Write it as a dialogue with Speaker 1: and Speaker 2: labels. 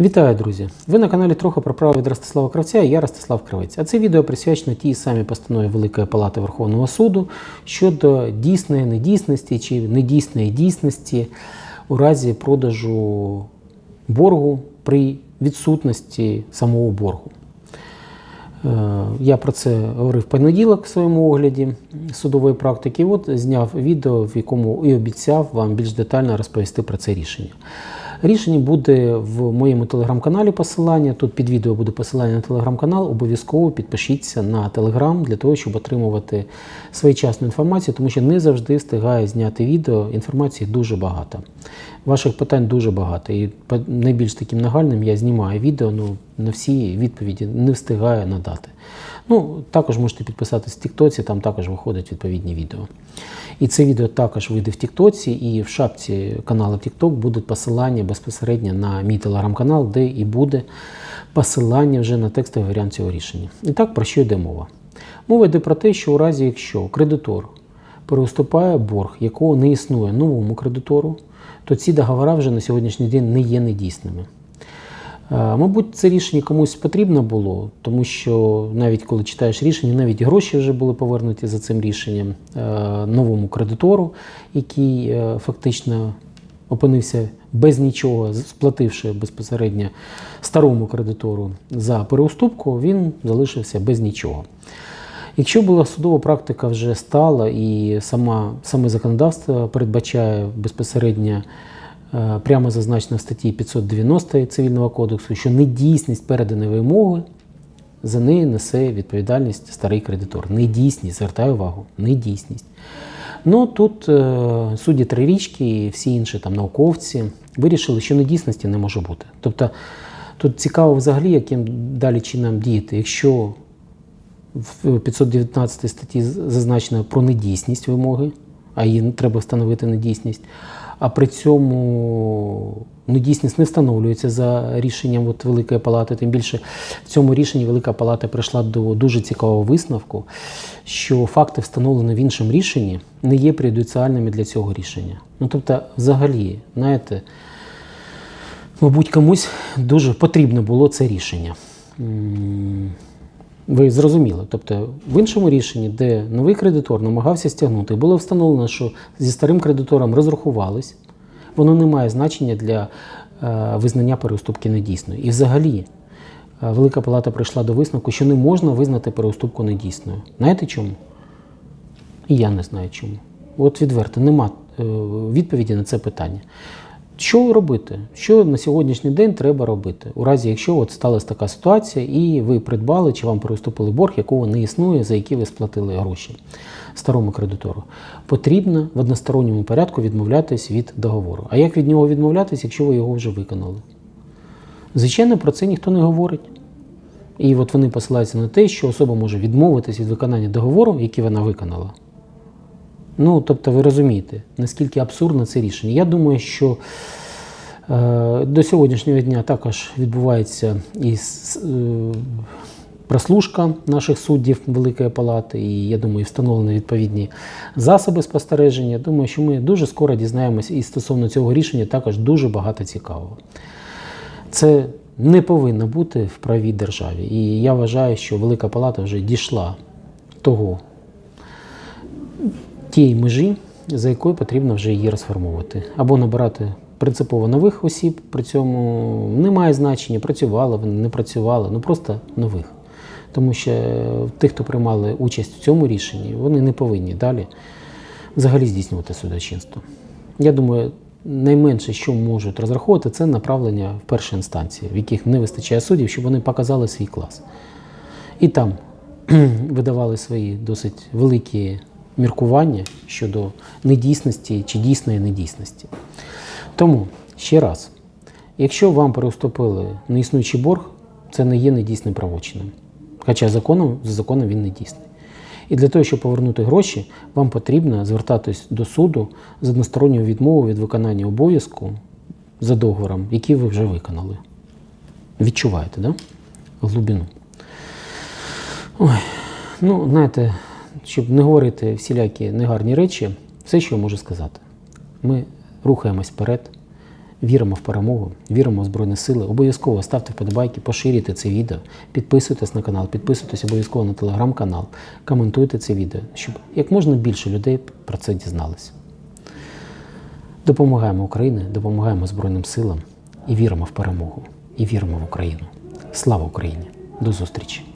Speaker 1: Вітаю, друзі! Ви на каналі Трохи про право від Ростислава Кравця я Ростислав Кравець. А це відео присвячено тій самій постанові Великої Палати Верховного суду щодо дійсної недійсності чи недійсної дійсності у разі продажу боргу при відсутності самого боргу. Е, Я про це говорив понеділок в своєму огляді судової практики. От зняв відео, в якому і обіцяв вам більш детально розповісти про це рішення. Рішення буде в моєму телеграм-каналі посилання. Тут під відео буде посилання на телеграм-канал. Обов'язково підпишіться на телеграм для того, щоб отримувати своєчасну інформацію, тому що не завжди встигаю зняти відео. Інформації дуже багато. Ваших питань дуже багато. І найбільш таким нагальним я знімаю відео, ну на всі відповіді не встигаю надати. Ну, також можете підписатись в Тіктоці, там також виходять відповідні відео. І це відео також вийде в Тіктоці, і в шапці каналу Тікток буде посилання безпосередньо на мій телеграм-канал, де і буде посилання вже на текстовий варіант цього рішення. І так, про що йде мова? Мова йде про те, що у разі, якщо кредитор переуступає борг, якого не існує новому кредитору, то ці договори вже на сьогоднішній день не є недійсними. Е, Мабуть, це рішення комусь потрібно було, тому що навіть коли читаєш рішення, навіть гроші вже були повернуті за цим рішенням е, новому кредитору, який е, фактично опинився без нічого, сплативши безпосередньо старому кредитору за переуступку, він залишився без нічого. Якщо була судова практика вже стала і сама, саме законодавство передбачає безпосередньо прямо зазначено в статті 590 Цивільного кодексу, що недійсність переданої вимоги за неї несе відповідальність старий кредитор. Недійсність, звертаю увагу, недійсність. Ну тут е, судді трирічки і всі інші там науковці вирішили, що недійсності не може бути. Тобто тут цікаво взагалі, яким далі чином діяти. Якщо в 519 статті зазначено про недійсність вимоги, а її треба встановити недійсність. А при цьому недійсність не встановлюється за рішенням от Великої Палати. Тим більше в цьому рішенні Велика Палата прийшла до дуже цікавого висновку, що факти, встановлені в іншому рішенні, не є преюдиціальними для цього рішення. Ну тобто, взагалі, знаєте, мабуть, комусь дуже потрібно було це рішення. Ви зрозуміли. Тобто в іншому рішенні, де новий кредитор намагався стягнути, було встановлено, що зі старим кредитором розрахувались, воно не має значення для е, визнання переуступки недійсною. І взагалі е, Велика Палата прийшла до висновку, що не можна визнати переуступку недійсною. Знаєте чому? І я не знаю чому. От відверто, нема е, відповіді на це питання. Що робити? Що на сьогоднішній день треба робити? У разі, якщо от сталася така ситуація, і ви придбали чи вам переступили борг, якого не існує, за який ви сплатили гроші старому кредитору, потрібно в односторонньому порядку відмовлятись від договору. А як від нього відмовлятись, якщо ви його вже виконали? Звичайно, про це ніхто не говорить. І от вони посилаються на те, що особа може відмовитись від виконання договору, який вона виконала. Ну, тобто, ви розумієте, наскільки абсурдне це рішення. Я думаю, що е, до сьогоднішнього дня також відбувається і е, прослушка наших суддів Великої Палати, і я думаю, встановлені відповідні засоби спостереження. Думаю, що ми дуже скоро дізнаємося і стосовно цього рішення також дуже багато цікавого. Це не повинно бути в правій державі. І я вважаю, що Велика Палата вже дійшла того тієї межі, за якою потрібно вже її розформувати. Або набирати принципово нових осіб, при цьому немає значення, працювали вони, не працювали, ну просто нових. Тому що тих, хто приймали участь в цьому рішенні, вони не повинні далі взагалі здійснювати судочинство. Я думаю, найменше, що можуть розраховувати, це направлення в першій інстанції, в яких не вистачає суддів, щоб вони показали свій клас. І там видавали свої досить великі міркування щодо недійсності чи дійсної недійсності. Тому ще раз, якщо вам переступили неіснуючий борг, це не є недійсним правочином. Хоча законом, за законом він не дійсний. І для того, щоб повернути гроші, вам потрібно звертатись до суду з односторонньою відмовою від виконання обов'язку за договором, який ви вже виконали. Відчуваєте, да? Глибину. Ой, ну, знаєте, щоб не говорити всілякі негарні речі, все, що я можу сказати. Ми рухаємось вперед, Віримо в перемогу, віримо в Збройні Сили. Обов'язково ставте вподобайки, поширюйте це відео, підписуйтесь на канал, підписуйтесь обов'язково на телеграм-канал, коментуйте це відео, щоб як можна більше людей про це дізналися. Допомагаємо Україні, допомагаємо Збройним силам і віримо в перемогу, і віримо в Україну. Слава Україні! До зустрічі!